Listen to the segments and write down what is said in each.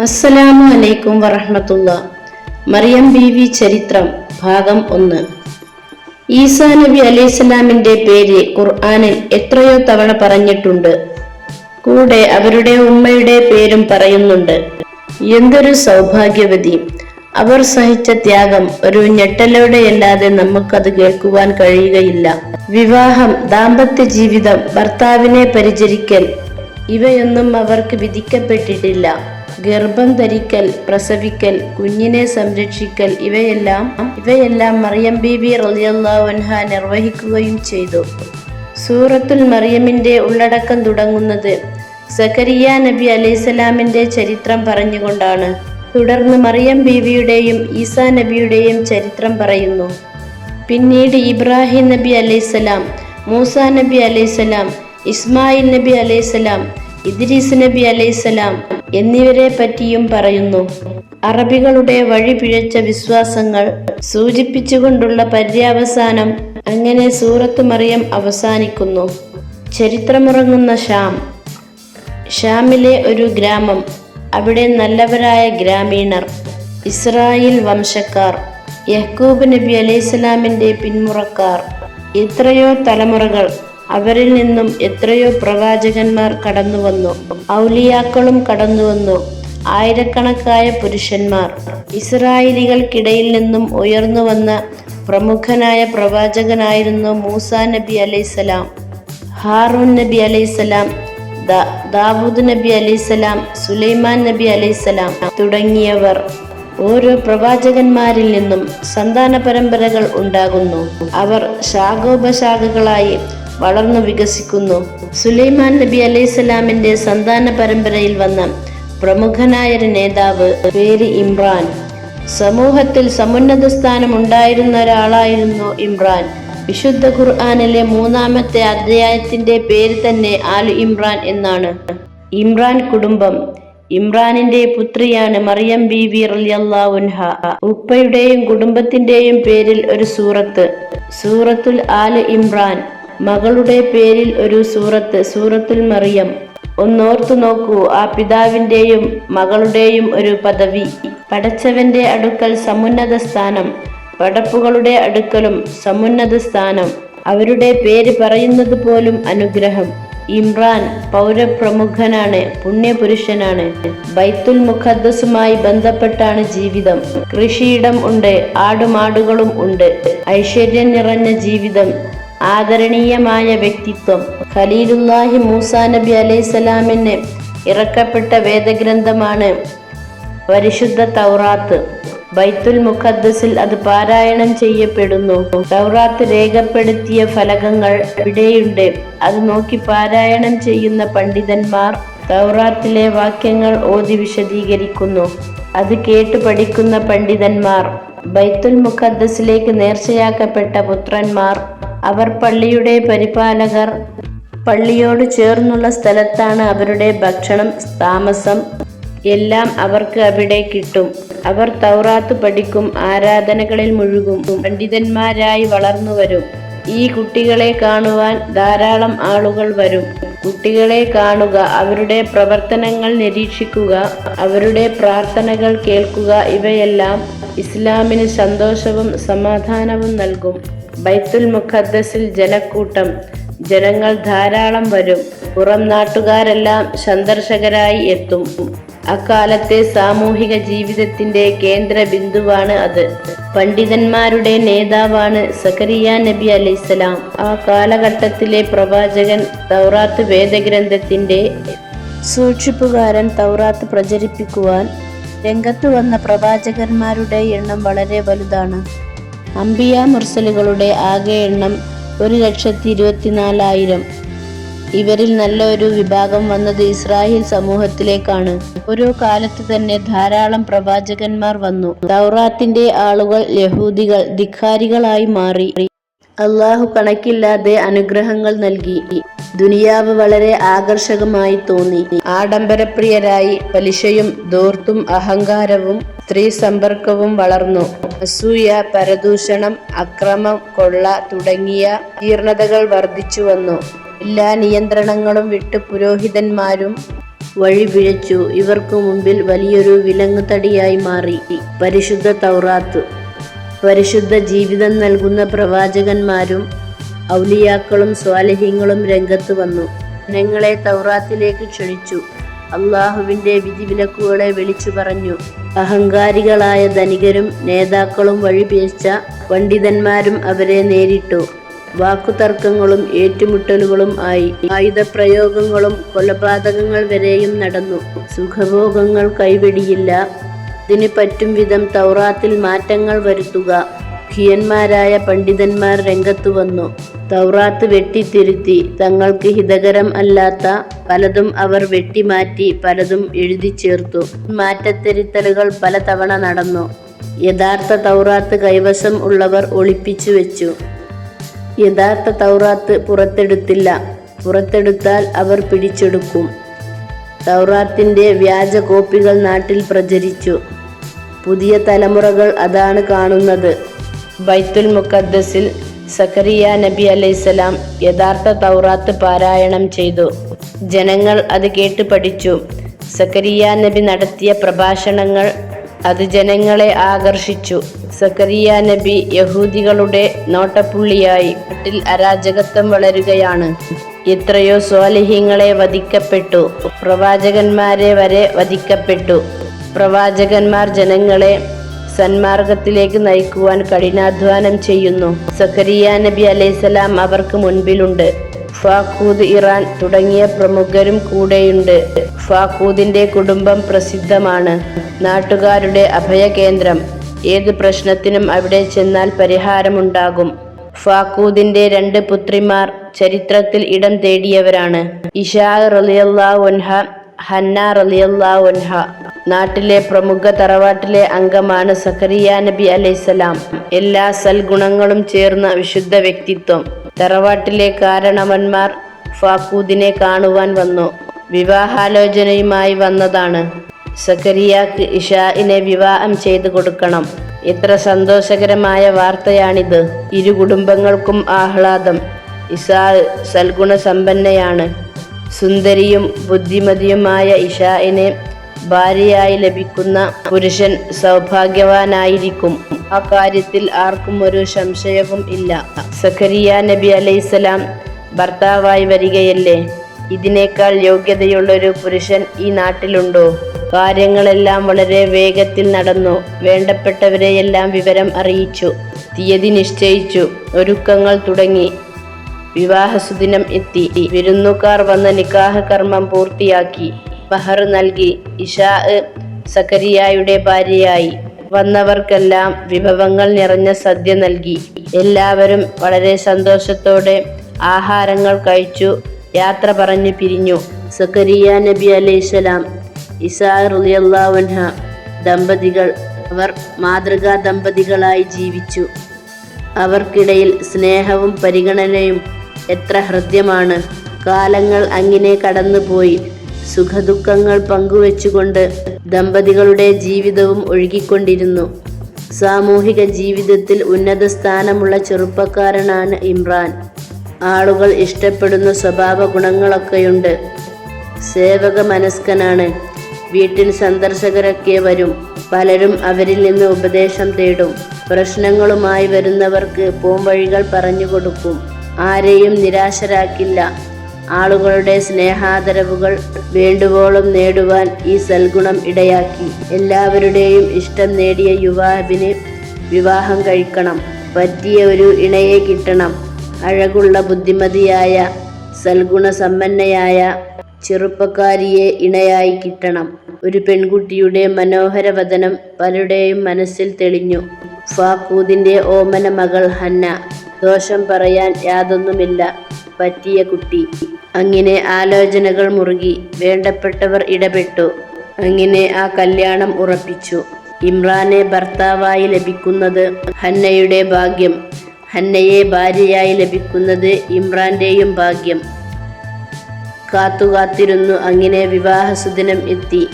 അസ്സലാമു അലൈക്കും വറഹമത്തുള്ള. മറിയം ബീവി ചരിത്രം ഭാഗം ഒന്ന്. ഈസാ നബി അലൈഹിസ്സലാമിന്റെ പേര് ഖുർആാനിൽ എത്രയോ തവണ പറഞ്ഞിട്ടുണ്ട്. കൂടെ അവരുടെ ഉമ്മയുടെ പേരും പറയുന്നുണ്ട്. എന്തൊരു സൗഭാഗ്യവതി. അവർ സഹിച്ച ത്യാഗം ഒരു ഞെട്ടലോടെയല്ലാതെ നമുക്കത് കേൾക്കുവാൻ കഴിയുകയില്ല. വിവാഹം ദാമ്പത്യ ജീവിതം ഭർത്താവിനെ പരിചരിക്കൽ ഇവയൊന്നും അവർക്ക് വിധിക്കപ്പെട്ടിട്ടില്ല. ഗർഭം ധരിക്കൽ പ്രസവിക്കൽ കുഞ്ഞിനെ സംരക്ഷിക്കൽ ഇവയെല്ലാം ഇവയെല്ലാം മറിയം ബീബി റളിയല്ലാഹു അൻഹ നിർവഹിക്കുകയും ചെയ്തു. സൂറത്തുൽ മറിയമിന്റെ ഉള്ളടക്കം തുടങ്ങുന്നത് സക്കരിയ നബി അലൈഹിസ്സലാമിന്റെ ചരിത്രം പറഞ്ഞുകൊണ്ടാണ്. തുടർന്ന് മറിയം ബീവിയുടെയും ഈസാ നബിയുടെയും ചരിത്രം പറയുന്നു. പിന്നീട് ഇബ്രാഹിം നബി അലൈസലാം മൂസ നബി അലൈസലാം ഇസ്മായിൽ നബി അലൈസലാം ഇദ്രീസ് നബി അലൈഹിസ്സലാം എന്നിവരെ പറ്റിയും പറയുന്നു. അറബികളുടെ വഴിപിഴച്ച വിശ്വാസങ്ങൾ സൂചിപ്പിച്ചുകൊണ്ടുള്ള പര്യാവസാനം അങ്ങനെ സൂറത്ത് മറിയം അവസാനിക്കുന്നു. ചരിത്രമുറങ്ങുന്ന ഷാം. ഷാമിലെ ഒരു ഗ്രാമം. അവിടെ നല്ലവരായ ഗ്രാമീണർ ഇസ്രായേൽ വംശക്കാർ യഹ്കൂബ് നബി അലൈഹിസ്ലാമിന്റെ പിന്മുറക്കാർ എത്രയോ തലമുറകൾ അവരിൽ നിന്നും എത്രയോ പ്രവാചകന്മാർ കടന്നു വന്നു ഔലിയാക്കളും കടന്നു വന്നു ആയിരക്കണക്കായ പുരുഷന്മാർ. ഇസ്രായേലികൾക്കിടയിൽ നിന്നും ഉയർന്നു വന്ന പ്രമുഖനായ പ്രവാചകനായിരുന്നു മൂസ നബി അലൈസലാം ഹാറൂൻ നബി അലൈസലാം ദാവൂദ് നബി അലൈസലാം സുലൈമാൻ നബി അലൈസലാം തുടങ്ങിയവർ. ഓരോ പ്രവാചകന്മാരിൽ നിന്നും സന്താന പരമ്പരകൾ ഉണ്ടാകുന്നു. അവർ ശാഖോപശാഖകളായി വളർന്നു വികസിക്കുന്നു. സുലൈമാൻ നബി അലൈഹിസ്സലാമിന്റെ സന്താന പരമ്പരയിൽ വന്ന പ്രമുഖനായ ഒരു നേതാവ് പേര് ഇമ്രാൻ. സമൂഹത്തിൽ സമുന്നത സ്ഥാനം ഉണ്ടായിരുന്ന ഒരാളായിരുന്നു ഇമ്രാൻ. വിശുദ്ധ ഖുർആാനിലെ മൂന്നാമത്തെ അധ്യായത്തിന്റെ പേര് തന്നെ ആലു ഇമ്രാൻ എന്നാണ്. ഇമ്രാൻ കുടുംബം. ഇമ്രാനിന്റെ പുത്രിയാണ് മറിയം ബി വി റളിയല്ലാഹുൻഹ ഉപ്പയുടെയും കുടുംബത്തിന്റെയും പേരിൽ ഒരു സൂറത്ത്. സൂറത്തുൽ ആൽ ഇമ്രാൻ. മകളുടെ പേരിൽ ഒരു സൂറത്ത് സൂറത്തുൽ മറിയം. ഒന്നോർത്തു നോക്കൂ ആ പിതാവിന്റെയും മകളുടെയും ഒരു പദവി. പടച്ചവന്റെ അടുക്കൽ സമുന്നത സ്ഥാനം പടപ്പുകളുടെ അടുക്കലും സമുന്നത സ്ഥാനം. അവരുടെ പേര് പറയുന്നത് പോലും അനുഗ്രഹം. ഇമ്രാൻ പൗരപ്രമുഖനാണ് പുണ്യപുരുഷനാണ്. ബൈത്തുൽ മുഖദ്ദസുമായി ബന്ധപ്പെട്ടാണ് ജീവിതം. കൃഷിയിടം ഉണ്ട് ആടുമാടുകളും ഉണ്ട്. ഐശ്വര്യം നിറഞ്ഞ ജീവിതം. ആദരണീയമായ വ്യക്തിത്വം. ഖലീലുല്ലാഹി മൂസ നബി അലൈസലാമിന് ഇറക്കപ്പെട്ട വേദഗ്രന്ഥമാണ് പരിശുദ്ധ തൗറാത്ത്. ബൈത്തുൽ മുഖദ്സിൽ അത് പാരായണം ചെയ്യപ്പെടുന്നു. തൗറാത്ത് രേഖപ്പെടുത്തിയ ഫലകങ്ങൾ ഇവിടെയുണ്ട്. അത് നോക്കി പാരായണം ചെയ്യുന്ന പണ്ഡിതന്മാർ തൗറാത്തിലെ വാക്യങ്ങൾ ഓതി വിശദീകരിക്കുന്നു. അത് കേട്ട് പഠിക്കുന്ന പണ്ഡിതന്മാർ ബൈത്തുൽ മുഖദ്സിലേക്ക് നേർച്ചയാക്കപ്പെട്ട പുത്രന്മാർ അവർ പള്ളിയുടെ പരിപാലകർ. പള്ളിയോട് ചേർന്നുള്ള സ്ഥലത്താണ് അവരുടെ ഭക്ഷണം താമസം എല്ലാം അവർക്ക് അവിടെ കിട്ടും. അവർ തൗറാത്ത് പഠിക്കും ആരാധനകളിൽ മുഴുകും പണ്ഡിതന്മാരായി വളർന്നു വരും. ഈ കുട്ടികളെ കാണുവാൻ ധാരാളം ആളുകൾ വരും. കുട്ടികളെ കാണുക അവരുടെ പ്രവർത്തനങ്ങൾ നിരീക്ഷിക്കുക അവരുടെ പ്രാർത്ഥനകൾ കേൾക്കുക ഇവയെല്ലാം ഇസ്ലാമിന് സന്തോഷവും സമാധാനവും നൽകും. ബൈത്തുൽ മുഖദ്ദസിൽ ജനക്കൂട്ടം. ജനങ്ങൾ ധാരാളം വരും. പുറം നാട്ടുകാരെല്ലാം സന്ദർശകരായി എത്തും. അക്കാലത്തെ സാമൂഹിക ജീവിതത്തിന്റെ കേന്ദ്ര ബിന്ദുവാണ് അത്. പണ്ഡിതന്മാരുടെ നേതാവാണ് സക്കരിയ നബി അലൈസലാം ആ കാലഘട്ടത്തിലെ പ്രവാചകൻ തൗറാത്ത് വേദഗ്രന്ഥത്തിന്റെ സൂക്ഷിപ്പുകാരൻ തൗറാത്ത് പ്രചരിപ്പിക്കുവാൻ രംഗത്തു വന്ന പ്രവാചകന്മാരുടെ എണ്ണം വളരെ വലുതാണ്. അംബിയ മുർസലുകളുടെ ആകെ എണ്ണം ഒരു ലക്ഷത്തി ഇരുപത്തിനാലായിരം. ഇവരിൽ നല്ല ഒരു വിഭാഗം വന്നത് ഇസ്രായേൽ സമൂഹത്തിലേക്കാണ്. ഓരോ കാലത്ത് തന്നെ ധാരാളം പ്രവാചകന്മാർ വന്നു. ദൗറാത്തിന്റെ ആളുകൾ യഹൂദികൾ ധിക്കാരികളായി മാറി. അള്ളാഹു കണക്കില്ലാതെ അനുഗ്രഹങ്ങൾ നൽകി. ദുനിയാവ് വളരെ ആകർഷകമായി തോന്നി. ആഡംബരപ്രിയരായി പലിശയും ദോർത്തും അഹങ്കാരവും സ്ത്രീ സമ്പർക്കവും വളർന്നു. അസൂയ പരദൂഷണം അക്രമം കൊള്ള തുടങ്ങിയ ജീർണതകൾ വർദ്ധിച്ചു വന്നു. എല്ലാ നിയന്ത്രണങ്ങളും വിട്ട് പുരോഹിതന്മാരും വഴി പിഴച്ചു. ഇവർക്കു മുമ്പിൽ വലിയൊരു വിലങ്ങുതടിയായി മാറി. പരിശുദ്ധ തൗറാത്ത്. പരിശുദ്ധ ജീവിതം നൽകുന്ന പ്രവാചകന്മാരും ഔലിയാക്കളും സ്വാലഹ്യങ്ങളും രംഗത്ത് വന്നു. ജനങ്ങളെ തൗറാത്തിലേക്ക് ക്ഷണിച്ചു. അള്ളാഹുവിന്റെ വിധിവിലക്കുകളെ വിളിച്ചു പറഞ്ഞു. അഹങ്കാരികളായ ധനികരും നേതാക്കളും വഴിപേച്ച പണ്ഡിതന്മാരും അവരെ നേരിട്ടു. വാക്കുതർക്കങ്ങളും ഏറ്റുമുട്ടലുകളും ആയി. ആയുധപ്രയോഗങ്ങളും കൊലപാതകങ്ങൾ വരെയും നടന്നു. സുഖഭോഗങ്ങൾ കൈവെടിയില്ല. ഇതിന് പറ്റും വിധം തൗറാത്തിൽ മാറ്റങ്ങൾ വരുത്തുക. ഖിയന്മാരായ പണ്ഡിതന്മാർ രംഗത്തു വന്നു. തൗറാത്ത് വെട്ടിത്തിരുത്തി. തങ്ങൾക്ക് ഹിതകരം അല്ലാത്ത പലതും അവർ വെട്ടിമാറ്റി പലതും എഴുതി ചേർത്തു. മാറ്റത്തിരുത്തലുകൾ പലതവണ നടന്നു. യഥാർത്ഥ തൗറാത്ത് കൈവശം ഉള്ളവർ ഒളിപ്പിച്ചു വെച്ചു. യഥാർത്ഥ തൗറാത്ത് പുറത്തെടുത്തില്ല. പുറത്തെടുത്താൽ അവർ പിടിച്ചെടുക്കും. തൗറാത്തിന്റെ വ്യാജ കോപ്പികൾ നാട്ടിൽ പ്രചരിച്ചു. പുതിയ തലമുറകൾ അതാണ് കാണുന്നത്. ബൈത്തുൽ മുഖദ്ദസിൽ സക്കറിയ നബി അലൈസലാം യഥാർത്ഥ തൗറാത്ത് പാരായണം ചെയ്തു. ജനങ്ങൾ അത് കേട്ട് പഠിച്ചു. സക്കരിയ നബി നടത്തിയ പ്രഭാഷണങ്ങൾ അത് ജനങ്ങളെ ആകർഷിച്ചു. സക്കരിയ നബി യഹൂദികളുടെ നോട്ടപ്പുള്ളിയായി. നാട്ടിൽ അരാജകത്വം വളരുകയാണ്. എത്രയോ സ്വാലിഹ്യങ്ങളെ വധിക്കപ്പെട്ടു. പ്രവാചകന്മാരെ വരെ വധിക്കപ്പെട്ടു. പ്രവാചകന്മാർ ജനങ്ങളെ സന്മാർഗത്തിലേക്ക് നയിക്കുവാൻ കഠിനാധ്വാനം ചെയ്യുന്നു. സക്കരിയ നബി അലൈസലാം അവർക്ക് മുൻപിലുണ്ട്. ഫാഖൂദ് ഇറാൻ തുടങ്ങിയ പ്രമുഖരും കൂടെയുണ്ട്. ഫാഖൂദിന്റെ കുടുംബം പ്രസിദ്ധമാണ്. നാട്ടുകാരുടെ അഭയകേന്ദ്രം. ഏത് പ്രശ്നത്തിനും അവിടെ ചെന്നാൽ പരിഹാരമുണ്ടാകും. ഫാക്കൂദിന്റെ രണ്ട് പുത്രിമാർ ചരിത്രത്തിൽ ഇടം തേടിയവരാണ്. ഇഷാ റലിയല്ലാഹുൻഹ ഹന്ന റലിയല്ലാഹ നാട്ടിലെ പ്രമുഖ തറവാട്ടിലെ അംഗമാണ് സക്കറിയ നബി അലൈസലാം എല്ലാ സൽഗുണങ്ങളും ചേർന്ന വിശുദ്ധ വ്യക്തിത്വം. തറവാട്ടിലെ കാരണവന്മാർ ഫാക്കൂദിനെ കാണുവാൻ വന്നു. വിവാഹാലോചനയുമായി വന്നതാണ്. സക്കരിയാക്ക് ഇഷാഇനെ വിവാഹം ചെയ്തു കൊടുക്കണം. എത്ര സന്തോഷകരമായ വാർത്തയാണിത്. ഇരു കുടുംബങ്ങൾക്കും ആഹ്ലാദം. ഇസാ സൽഗുണ സമ്പന്നയാണ് സുന്ദരിയും ബുദ്ധിമതിയുമായ ഇഷായിനെ ഭാര്യയായി ലഭിക്കുന്ന പുരുഷൻ സൗഭാഗ്യവാനായിരിക്കും. ആ കാര്യത്തിൽ ആർക്കും ഒരു സംശയവും ഇല്ല. സഖരിയ നബി അലൈസലാം ഭർത്താവായി വരികയല്ലേ? ഇതിനേക്കാൾ യോഗ്യതയുള്ളൊരു പുരുഷൻ ഈ നാട്ടിലുണ്ടോ? കാര്യങ്ങളെല്ലാം വളരെ വേഗത്തിൽ നടന്നു. വേണ്ടപ്പെട്ടവരെയെല്ലാം വിവരം അറിയിച്ചു. തീയതി നിശ്ചയിച്ചു. ഒരുക്കങ്ങൾ തുടങ്ങി. വിവാഹസുദിനം എത്തി. വിരുന്നുകാർ വന്ന നിക്കാഹ കർമ്മം പൂർത്തിയാക്കി. ബഹർ നൽകി. ഇഷാ സക്കരിയായുടെ ഭാര്യയായി. വന്നവർക്കെല്ലാം വിഭവങ്ങൾ നിറഞ്ഞ സദ്യ നൽകി. എല്ലാവരും വളരെ സന്തോഷത്തോടെ ആഹാരങ്ങൾ കഴിച്ചു. യാത്ര പറഞ്ഞു പിരിഞ്ഞു. സക്കരിയ നബി അലൈഹിസ്സലാം ഇസാ റുലിയല്ലാവൻഹ ദമ്പതികൾ അവർ മാതൃകാ ദമ്പതികളായി ജീവിച്ചു. അവർക്കിടയിൽ സ്നേഹവും പരിഗണനയും എത്ര ഹൃദ്യമാണ്. കാലങ്ങൾ അങ്ങനെ കടന്നുപോയി. സുഖദുഃഖങ്ങൾ പങ്കുവെച്ചുകൊണ്ട് ദമ്പതികളുടെ ജീവിതവും ഒഴുകിക്കൊണ്ടിരുന്നു. സാമൂഹിക ജീവിതത്തിൽ ഉന്നത സ്ഥാനമുള്ള ചെറുപ്പക്കാരനാണ് ഇമ്രാൻ. ആളുകൾ ഇഷ്ടപ്പെടുന്ന സ്വഭാവ ഗുണങ്ങളൊക്കെയുണ്ട്. സേവക മനസ്കനാണ് വീട്ടിൽ സന്ദർശകരൊക്കെ വരും. പലരും അവരിൽ നിന്ന് ഉപദേശം തേടും. പ്രശ്നങ്ങളുമായി വരുന്നവർക്ക് പോംവഴികൾ പറഞ്ഞു കൊടുക്കും. ആരെയും നിരാശരാക്കില്ല. ആളുകളുടെ സ്നേഹാദരവുകൾ വേണ്ടുവോളം നേടുവാൻ ഈ സൽഗുണം ഇടയാക്കി. എല്ലാവരുടെയും ഇഷ്ടം നേടിയ യുവാവിന് വിവാഹം കഴിക്കണം. പറ്റിയ ഒരു ഇണയെ കിട്ടണം. അഴകുള്ള ബുദ്ധിമതിയായ സൽഗുണസമ്പന്നയായ ചെറുപ്പക്കാരിയെ ഇണയായി കിട്ടണം. ഒരു പെൺകുട്ടിയുടെ മനോഹര വതനം പലരുടെയും മനസ്സിൽ തെളിഞ്ഞു. ഫാക്കൂദിന്റെ ഓമന മകൾ ഹന്ന. ദോഷം പറയാൻ യാതൊന്നുമില്ല. പറ്റിയ കുട്ടി. അങ്ങനെ ആലോചനകൾ മുറുകി വേണ്ടപ്പെട്ടവർ ഇടപെട്ടു. അങ്ങനെ ആ കല്യാണം ഉറപ്പിച്ചു. ഇമ്രാനെ ഭർത്താവായി ലഭിക്കുന്നത് ഹന്നയുടെ ഭാഗ്യം. ഹന്നയെ ഭാര്യയായി ലഭിക്കുന്നത് ഇമ്രാന്റെയും ഭാഗ്യം. കാത്തുകാത്തിരുന്നു അങ്ങനെ വിവാഹസുദിനം എത്തി.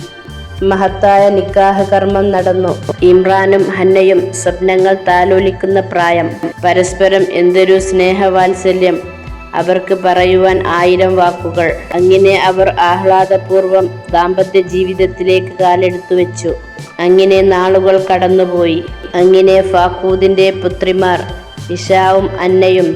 മഹത്തായ നിക്കാഹ് കർമ്മം നടന്നു. ഇമ്രാനും ഹന്നയും സ്വപ്നങ്ങൾ താലോലിക്കുന്ന പ്രായം. പരസ്പരം എന്തൊരു സ്നേഹവാത്സല്യം. അവർക്ക് പറയുവാൻ ആയിരം വാക്കുകൾ. അങ്ങനെ അവർ ആഹ്ലാദപൂർവം ദാമ്പത്യ ജീവിതത്തിലേക്ക് കാലെടുത്തു വെച്ചു. അങ്ങനെ നാളുകൾ കടന്നുപോയി. അങ്ങനെ ഫാക്കൂദിന്റെ പുത്രിമാർ ഇഷാവും അന്നയും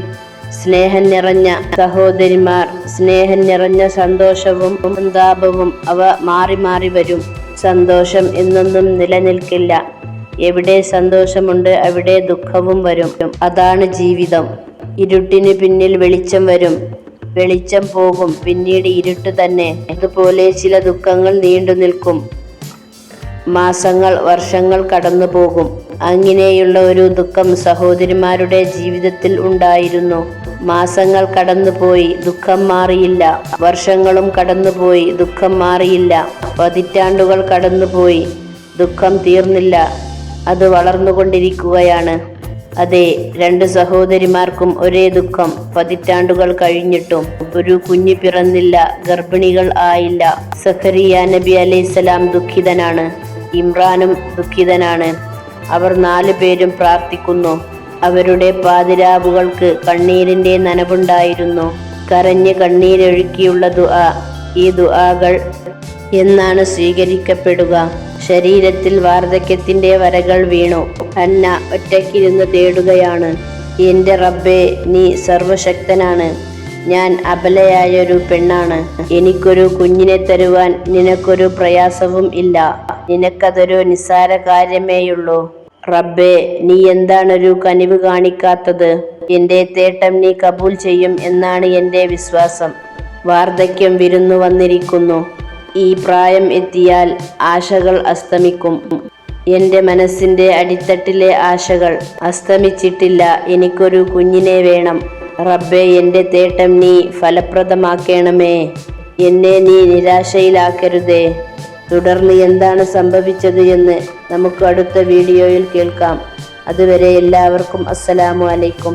സ്നേഹം നിറഞ്ഞ സഹോദരിമാർ സ്നേഹം നിറഞ്ഞ സന്തോഷവും സന്താപവും അവ മാറി മാറി വരും. സന്തോഷം എന്നൊന്നും നിലനിൽക്കില്ല. എവിടെ സന്തോഷമുണ്ട് അവിടെ ദുഃഖവും വരും. അതാണ് ജീവിതം. ഇരുട്ടിന് പിന്നിൽ വെളിച്ചം വരും. വെളിച്ചം പോകും. പിന്നീട് ഇരുട്ട് തന്നെ. അതുപോലെ ചില ദുഃഖങ്ങൾ നീണ്ടു നിൽക്കും മാസങ്ങൾ വർഷങ്ങൾ കടന്നു പോകും അങ്ങനെയുള്ള ഒരു ദുഃഖം സഹോദരിമാരുടെ ജീവിതത്തിൽ ഉണ്ടായിരുന്നു. മാസങ്ങൾ കടന്നുപോയി ദുഃഖം മാറിയില്ല. വർഷങ്ങളും കടന്നുപോയി ദുഃഖം മാറിയില്ല. പതിറ്റാണ്ടുകൾ കടന്നുപോയി ദുഃഖം തീർന്നില്ല. അത് വളർന്നുകൊണ്ടിരിക്കുകയാണ്. അതെ രണ്ട് സഹോദരിമാർക്കും ഒരേ ദുഃഖം. പതിറ്റാണ്ടുകൾ കഴിഞ്ഞിട്ടും ഒരു കുഞ്ഞു പിറന്നില്ല ഗർഭിണികൾ ആയില്ല. സഹരിയ നബി അലൈഹിസ്സലാം ദുഃഖിതനാണ്. ഇമ്രാനും ദുഃഖിതനാണ്. അവർ നാലു പേരും പ്രാർത്ഥിക്കുന്നു. അവരുടെ പാതിരാവുകൾക്ക് കണ്ണീരിന്റെ നനവുണ്ടായിരുന്നു. കരഞ്ഞ് കണ്ണീരൊഴുക്കിയുള്ള ദുആ ഈ ദുആകൾ എന്നാണ് സ്വീകരിക്കപ്പെടുക. ശരീരത്തിൽ വാർദ്ധക്യത്തിന്റെ വരകൾ വീണു. അന്ന ഒറ്റയ്ക്കിരുന്ന് തേടുകയാണ്. എന്റെ റബ്ബേ നീ സർവശക്തനാണ്. ഞാൻ അബലയായൊരു പെണ്ണാണ്. എനിക്കൊരു കുഞ്ഞിനെ തരുവാൻ നിനക്കൊരു പ്രയാസവും ഇല്ല. നിനക്കതൊരു നിസ്സാര കാര്യമേയുള്ളൂ. റബ്ബേ നീ എന്താണൊരു കനിവ് കാണിക്കാത്തത്? എന്റെ തേട്ടം നീ കബൂൽ ചെയ്യും എന്നാണ് എന്റെ വിശ്വാസം. വാർദ്ധക്യം വിരുന്നു വന്നിരിക്കുന്നു. ഈ പ്രായം എത്തിയാൽ ആശകൾ അസ്തമിക്കും. എന്റെ മനസ്സിന്റെ അടിത്തട്ടിലെ ആശകൾ അസ്തമിച്ചിട്ടില്ല. എനിക്കൊരു കുഞ്ഞിനെ വേണം. റബ്ബെ എന്റെ തേട്ടം നീ ഫലപ്രദമാക്കണമേ. എന്നെ നീ നിരാശയിലാക്കരുതേ. തുടർന്ന് എന്താണ് സംഭവിച്ചത് എന്ന് നമുക്ക് അടുത്ത വീഡിയോയിൽ കേൾക്കാം. അതുവരെ എല്ലാവർക്കും അസ്സലാമു അലൈക്കും.